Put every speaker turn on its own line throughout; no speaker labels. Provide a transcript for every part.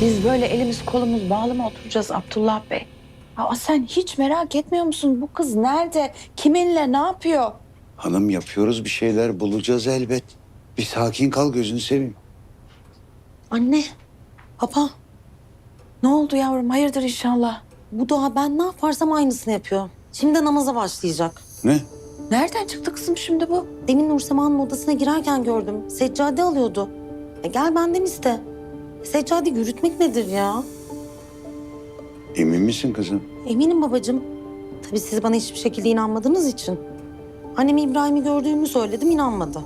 Biz böyle elimiz kolumuz bağlı mı oturacağız Abdullah Bey?
Aa, sen hiç merak etmiyor musun? Bu kız nerede? Kiminle? Ne yapıyor?
Hanım yapıyoruz bir şeyler bulacağız elbet. Bir sakin kal gözünü seveyim.
Anne, baba.
Ne oldu yavrum? Hayırdır inşallah.
Bu doğa ben ne yaparsam aynısını yapıyor. Şimdi namaza başlayacak.
Ne?
Nereden çıktı kızım şimdi bu?
Demin Nursema'nın odasına girerken gördüm. Seccade alıyordu. E, gel benden iste. Seccade yürütmek nedir ya?
Emin misin kızım?
Eminim babacığım. Tabii siz bana hiçbir şekilde inanmadığınız için. Annem İbrahim'i gördüğümü söyledim, inanmadı.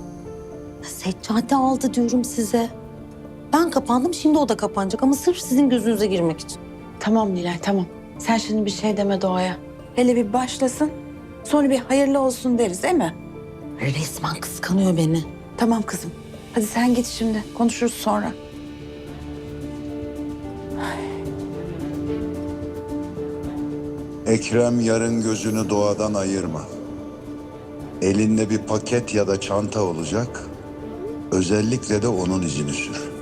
Seccade aldı diyorum size. Ben kapandım, şimdi o da kapanacak ama sırf sizin gözünüze girmek için.
Tamam Nilay tamam. Sen şimdi bir şey deme doğaya. Hele bir başlasın. Sonra bir hayırlı olsun deriz değil mi?
Resmen kıskanıyor beni.
Tamam kızım. Hadi sen git şimdi. Konuşuruz sonra.
Ekrem yarın gözünü doğadan ayırma. Elinde bir paket ya da çanta olacak. Özellikle de onun izini sür.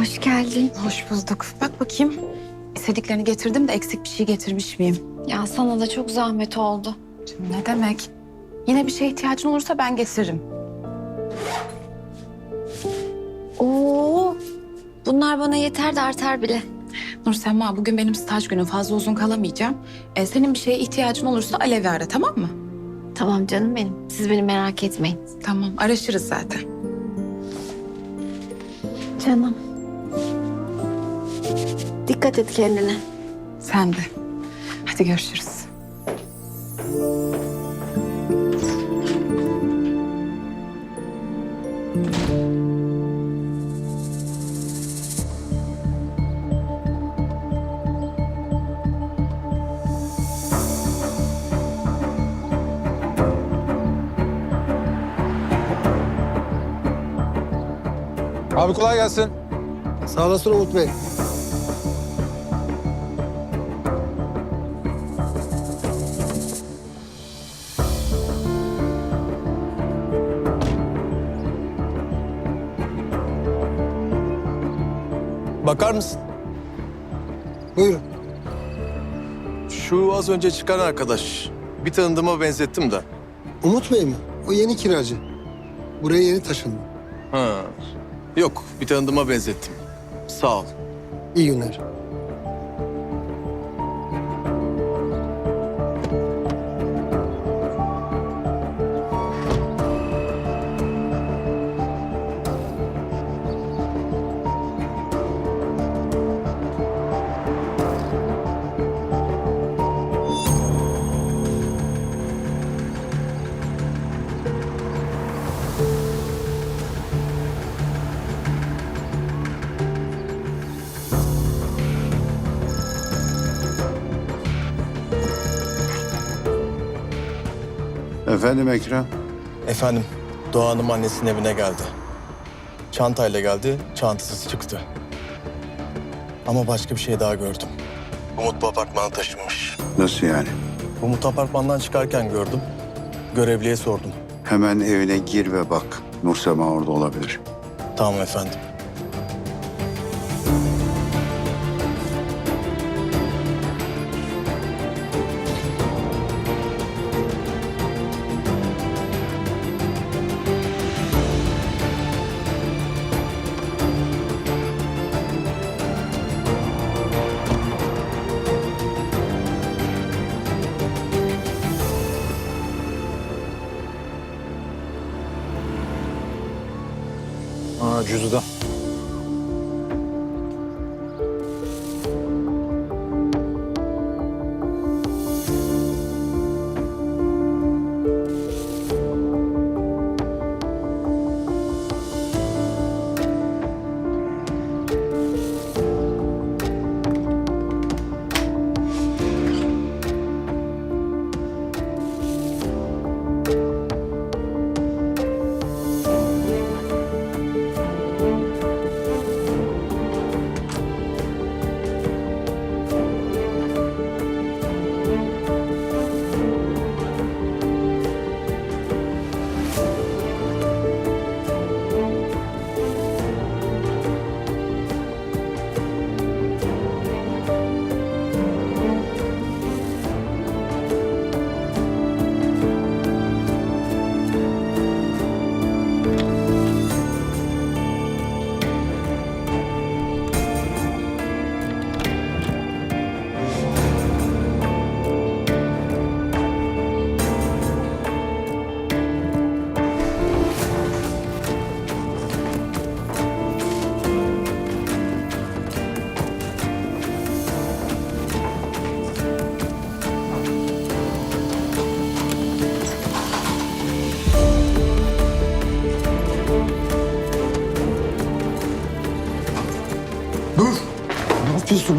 Hoş geldin.
Hoş bulduk. Bak bakayım. İstediklerini getirdim de eksik bir şey getirmiş miyim?
Ya sana da çok zahmet oldu.
Şimdi ne demek? Yine bir şeye ihtiyacın olursa ben getiririm.
Oo, bunlar bana yeter de artar bile.
Nur Sema bugün benim staj günüm fazla uzun kalamayacağım. Ee, senin bir şeye ihtiyacın olursa Alev'i ara tamam mı?
Tamam canım benim. Siz beni merak etmeyin.
Tamam araşırız zaten.
Canım. Dikkat et kendine.
Sen de. Hadi görüşürüz.
Abi kolay gelsin.
Sağ olasın Umut Bey.
Bakar mısın?
Buyurun.
Şu az önce çıkan arkadaş. Bir tanıdığıma benzettim de.
Umut Bey mi? O yeni kiracı. Buraya yeni taşındı.
Ha. Yok, bir tanıdığıma benzettim. Sağ ol.
İyi günler.
Efendim Ekrem?
Efendim, Doğa Hanım annesinin evine geldi. Çantayla geldi, çantasız çıktı. Ama başka bir şey daha gördüm. Umut bu apartmana taşınmış.
Nasıl yani?
Umut apartmandan çıkarken gördüm. Görevliye sordum.
Hemen evine gir ve bak. Nursema orada olabilir.
Tamam efendim.
Cüzdan.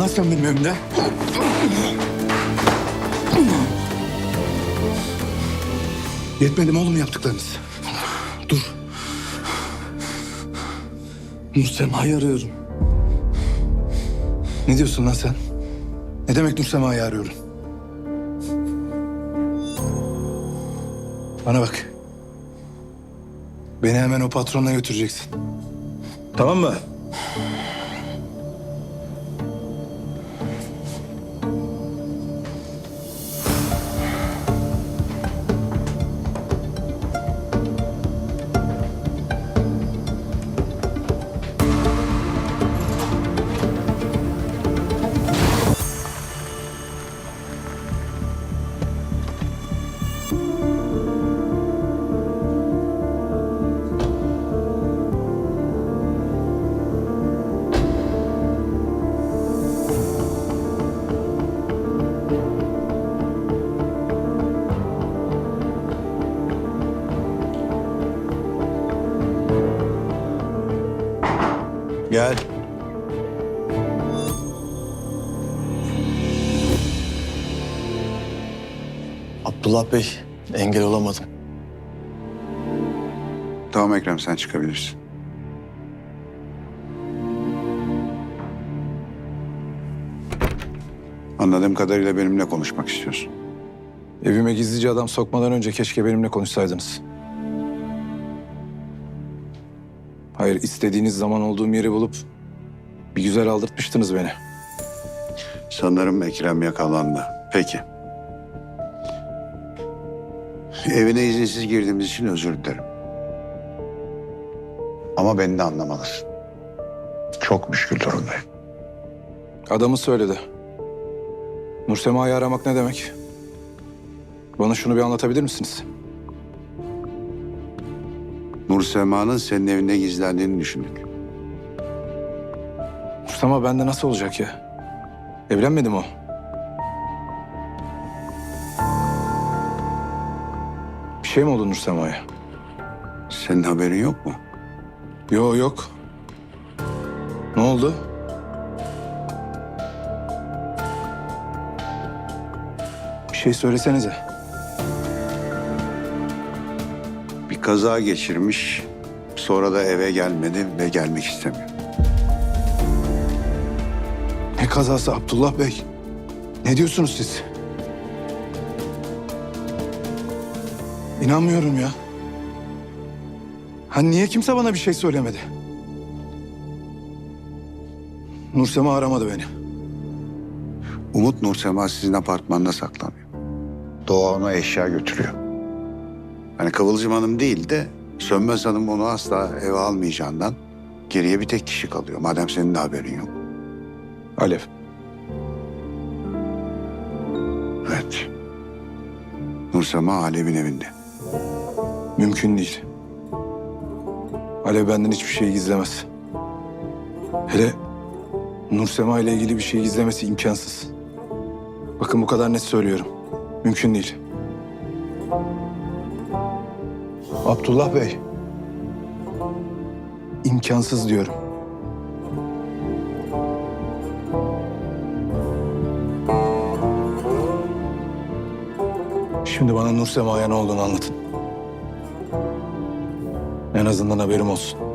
Lan sen benim evimde? Yetmedi mi oğlum yaptıklarınız? Dur. Nursema'yı arıyorum. Ne diyorsun lan sen? Ne demek Nursema'yı arıyorum? Bana bak. Beni hemen o patronla götüreceksin. Tamam mı?
Abdullah Bey, engel olamadım.
Tamam Ekrem sen çıkabilirsin. Anladığım kadarıyla benimle konuşmak istiyorsun.
Evime gizlice adam sokmadan önce keşke benimle konuşsaydınız. Hayır, istediğiniz zaman olduğum yeri bulup bir güzel aldırtmıştınız beni.
Sanırım Ekrem yakalandı. Peki. Evine izinsiz girdiğimiz için özür dilerim. Ama beni de anlamalısın. Çok müşkül durumdayım.
Adamı söyledi. Nursema'yı aramak ne demek? Bana şunu bir anlatabilir misiniz?
Nur Sema'nın senin evinde gizlendiğini düşündük.
Nursema bende nasıl olacak ya? Evlenmedi mi o? Şey mi oldu Nursema'ya?
Senin haberin yok mu?
Yok yok. Ne oldu? Bir şey söylesenize.
kaza geçirmiş. Sonra da eve gelmedi ve gelmek istemiyor.
Ne kazası Abdullah Bey? Ne diyorsunuz siz? İnanmıyorum ya. Ha niye kimse bana bir şey söylemedi? Nursema aramadı beni.
Umut Nursema sizin apartmanda saklanıyor. Doğa ona eşya götürüyor. Hani Kıvılcım Hanım değil de Sönmez Hanım onu asla eve almayacağından geriye bir tek kişi kalıyor. Madem senin de haberin yok.
Alev.
Evet. Nursema Alev'in evinde.
Mümkün değil. Alev benden hiçbir şey gizlemez. Hele Nursema ile ilgili bir şey gizlemesi imkansız. Bakın bu kadar net söylüyorum. Mümkün değil. Abdullah Bey. İmkansız diyorum. Şimdi bana Nursema'ya ne olduğunu anlatın. En azından haberim olsun.